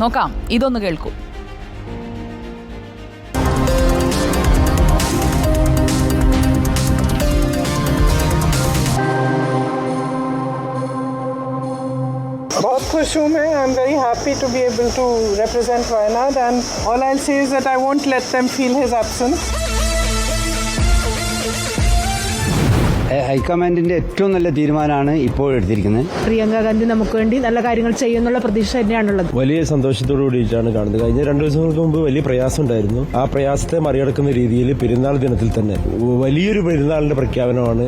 നോക്കാം ഇതൊന്ന് കേൾക്കൂ बहुत खुश हूँ मैं I am very happy to be able to represent Wayanad and all I'll say is that I won't let them feel his absence. ഹൈക്കമാൻഡിന്റെ ഏറ്റവും നല്ല തീരുമാനമാണ് ഇപ്പോൾ എടുത്തിരിക്കുന്നത്. പ്രിയങ്ക ഗാന്ധി നമുക്ക് വേണ്ടി നല്ല കാര്യങ്ങൾ ചെയ്യുന്നുള്ള പ്രതീക്ഷ തന്നെയാണുള്ളത്. വലിയ സന്തോഷത്തോടു കൂടിയിട്ടാണ് കാണുന്നത്. കഴിഞ്ഞ രണ്ടു ദിവസങ്ങൾക്ക് മുമ്പ് വലിയ പ്രയാസം ഉണ്ടായിരുന്നു. ആ പ്രയാസത്തെ മറികടക്കുന്ന രീതിയിൽ പെരുന്നാൾ ദിനത്തിൽ തന്നെ വലിയൊരു പെരുന്നാളിന്റെ പ്രഖ്യാപനമാണ്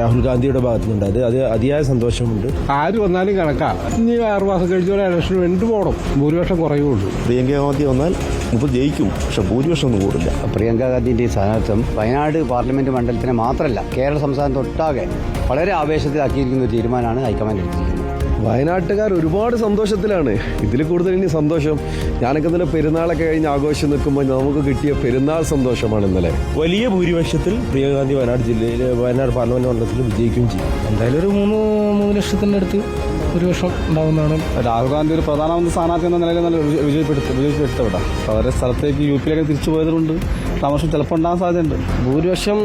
രാഹുൽ ഗാന്ധിയുടെ ഭാഗത്തു നിന്നുണ്ടായത് അത് അതിയായ സന്തോഷമുണ്ട്. ആര് വന്നാലും കണക്കാ. ഇനി ആറു മാസം കഴിഞ്ഞ ഇലക്ഷൻ വേണ്ടി പോകണം ഭൂരിപക്ഷം കുറയുള്ളൂ. പ്രിയങ്ക ഗാന്ധി വന്നാൽ മുപ്പത് ജയിക്കും പക്ഷെ ഭൂരിപക്ഷം ഒന്നും കൂടില്ല പ്രിയങ്ക ഗാന്ധിന്റെ ഈ സ്ഥാനാർത്ഥം വയനാട് പാർലമെന്റ് മണ്ഡലത്തിന് മാത്രമല്ല കേരള സംസ്ഥാനത്തൊട്ടാകെ വളരെ ആവേശത്തിലാക്കിയിരിക്കുന്ന ഒരു തീരുമാനമാണ് ഹൈക്കമാൻഡ് എടുത്തിരിക്കുന്നത്. വയനാട്ടുകാർ ഒരുപാട് സന്തോഷത്തിലാണ്. ഇതിൽ കൂടുതൽ ഇനി സന്തോഷം. ഞാനൊക്കെ ഇന്നലെ പെരുന്നാളൊക്കെ കഴിഞ്ഞ് ആഘോഷം നിൽക്കുമ്പോൾ നമുക്ക് കിട്ടിയ പെരുന്നാൾ സന്തോഷമാണ് ഇന്നലെ. വലിയ ഭൂരിപക്ഷത്തിൽ പ്രിയഗാന്ധി ഗാന്ധി വയനാട് ജില്ലയിൽ വയനാട് പാർലമെന്റ് മണ്ഡലത്തിൽ വിജയിക്കുകയും ചെയ്യും എന്തായാലും ഒരു മൂന്ന് മൂന്ന് ലക്ഷത്തിന്റെ അടുത്ത് ഭൂരിപക്ഷം ഉണ്ടാകുന്നതാണ് രാഹുൽ ഗാന്ധി ഒരു പ്രധാനമന്ത്രി സ്ഥാനാർത്ഥി എന്ന നിലയിൽ നല്ല വിജയപ്പെടുത്തി വിജയിപ്പെടുത്തപ്പെടാം അവരുടെ സ്ഥലത്തേക്ക് യു പിയിലേക്ക് തിരിച്ചു പോയതുകൊണ്ട് താമസം ചിലപ്പോൾ ഉണ്ടാകാൻ സാധ്യതയുണ്ട്. ഭൂരിപക്ഷം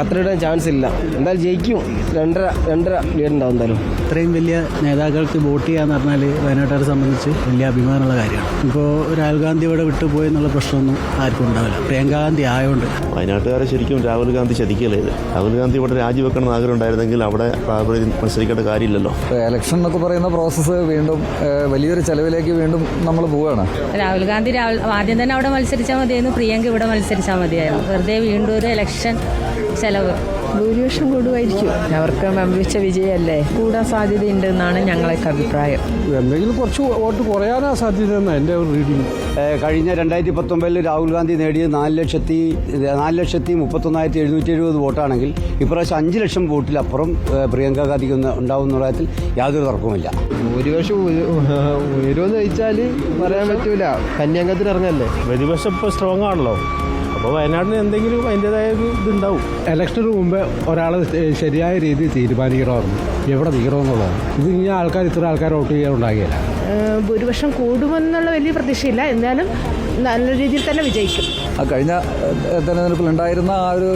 അത്രയുടെ ചാൻസ് ഇല്ല. എന്തായാലും ജയിക്കും. രണ്ടര രണ്ടര ലീഡ് ഉണ്ടാവും എന്തായാലും. ഇത്രയും വലിയ നേതാക്കൾക്ക് വോട്ട് ചെയ്യാന്ന് പറഞ്ഞാൽ വയനാട്ടുകാരെ സംബന്ധിച്ച് വലിയ അഭിമാനമുള്ള കാര്യമാണ്. ഇപ്പോൾ രാഹുൽ ഗാന്ധി ഇവിടെ വിട്ടുപോയി എന്നുള്ള പ്രശ്നമൊന്നും ആർക്കും ഉണ്ടാവില്ല. പ്രിയങ്ക ഗാന്ധി ആയതുകൊണ്ട് വയനാട്ടുകാരെ ശരിക്കും രാഹുൽ ഗാന്ധി ചതിക്കലേ ഇത്? രാഹുൽ ഗാന്ധി ഇവിടെ രാജിവെക്കണം എന്ന് ആഗ്രഹം ഉണ്ടായിരുന്നെങ്കിൽ അവിടെ മത്സരിക്കേണ്ട കാര്യമില്ലല്ലോ. എലക്ഷൻ എന്നൊക്കെ പറയുന്ന പ്രോസസ്സ് വീണ്ടും വലിയൊരു ചെലവിലേക്ക് വീണ്ടും നമ്മൾ പോവുകയാണ്. രാഹുൽ ഗാന്ധി രാഹുൽ ആദ്യം തന്നെ അവിടെ മത്സരിച്ചാൽ മതിയായിരുന്നു. പ്രിയങ്ക ഇവിടെ മത്സരിച്ചാൽ മതിയായിരുന്നു. വെറുതെ വീണ്ടും ഒരു എലക്ഷൻ ചെലവ്. ഭൂരിപക്ഷം കൂടുമായിരിക്കും. അവർക്ക് വമ്പിച്ച വിജയമല്ലേ? കൂടാൻ സാധ്യതയുണ്ട് എന്നാണ് ഞങ്ങളൊക്കെ അഭിപ്രായം. എന്തെങ്കിലും കുറച്ച് വോട്ട് കുറയാനാ സാധ്യത എന്റെ ഒരു റീഡിങ്. കഴിഞ്ഞ രണ്ടായിരത്തി പത്തൊമ്പതിൽ രാഹുൽ ഗാന്ധി നേടിയത് നാല് ലക്ഷത്തി നാല് ലക്ഷത്തി മുപ്പത്തൊന്നായിരത്തി എഴുന്നൂറ്റി എഴുപത് വോട്ടാണെങ്കിൽ ഇപ്രാവശ്യം അഞ്ച് ലക്ഷം വോട്ടിലപ്പുറം പ്രിയങ്ക ഗാന്ധിക്ക് ഒന്ന് ഉണ്ടാവും എന്നുള്ള കാര്യത്തിൽ യാതൊരു തർക്കവുമില്ല. ഭൂരിപക്ഷം ഉയരുമെന്ന് ചോദിച്ചാൽ പറയാൻ പറ്റൂല. കന്യാംഗത്തിനിറങ്ങല്ലേ ഇറങ്ങല്ലേ? പ്രതിപക്ഷം ഇപ്പോൾ സ്ട്രോങ് ആണല്ലോ. അപ്പോൾ വയനാടിന് എന്തെങ്കിലും അതിന്റെതായ ഒരു ഇതുണ്ടാവും. ഇലക്ഷന് മുമ്പ് ഒരാൾ ശരിയായ രീതിയിൽ തീരുമാനിക്കണമായിരുന്നു. എവിടെ നിൽക്കണമെന്നുള്ളത് ഇത് ഇനി ആൾക്കാർ ഇത്ര ആൾക്കാർ വോട്ട് ചെയ്യാൻ ഉണ്ടാകില്ല ഭൂരിപക്ഷം കൂടുമെന്നുള്ള വലിയ പ്രതീക്ഷയില്ല. എന്നാലും നല്ല രീതിയിൽ തന്നെ വിജയിക്കും. ആ കഴിഞ്ഞ തെരഞ്ഞെടുപ്പിൽ ഉണ്ടായിരുന്ന ആ ഒരു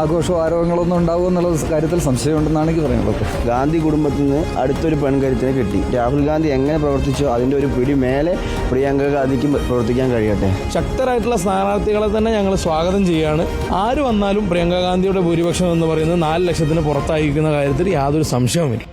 ആഘോഷവും ആരോഗ്യങ്ങളൊന്നും ഉണ്ടാവും എന്നുള്ള കാര്യത്തിൽ സംശയമുണ്ടെന്നാണ് എനിക്ക് പറയുന്നത് ഗാന്ധി കുടുംബത്തിൽ നിന്ന് അടുത്തൊരു പെൺകരുത്തിനെ കിട്ടി. രാഹുൽ ഗാന്ധി എങ്ങനെ പ്രവർത്തിച്ചോ അതിന്റെ ഒരു പിടി മേലെ പ്രിയങ്ക ഗാന്ധിക്ക് പ്രവർത്തിക്കാൻ കഴിയട്ടെ? ശക്തരായിട്ടുള്ള സ്ഥാനാർത്ഥികളെ തന്നെ ഞങ്ങൾ സ്വാഗതം ചെയ്യുകയാണ്. ആര് വന്നാലും പ്രിയങ്ക ഗാന്ധിയുടെ ഭൂരിപക്ഷം എന്ന് പറയുന്നത് നാല് ലക്ഷത്തിന് പുറത്തായിരിക്കുന്ന കാര്യത്തിൽ യാതൊരു സംശയവുമില്ല.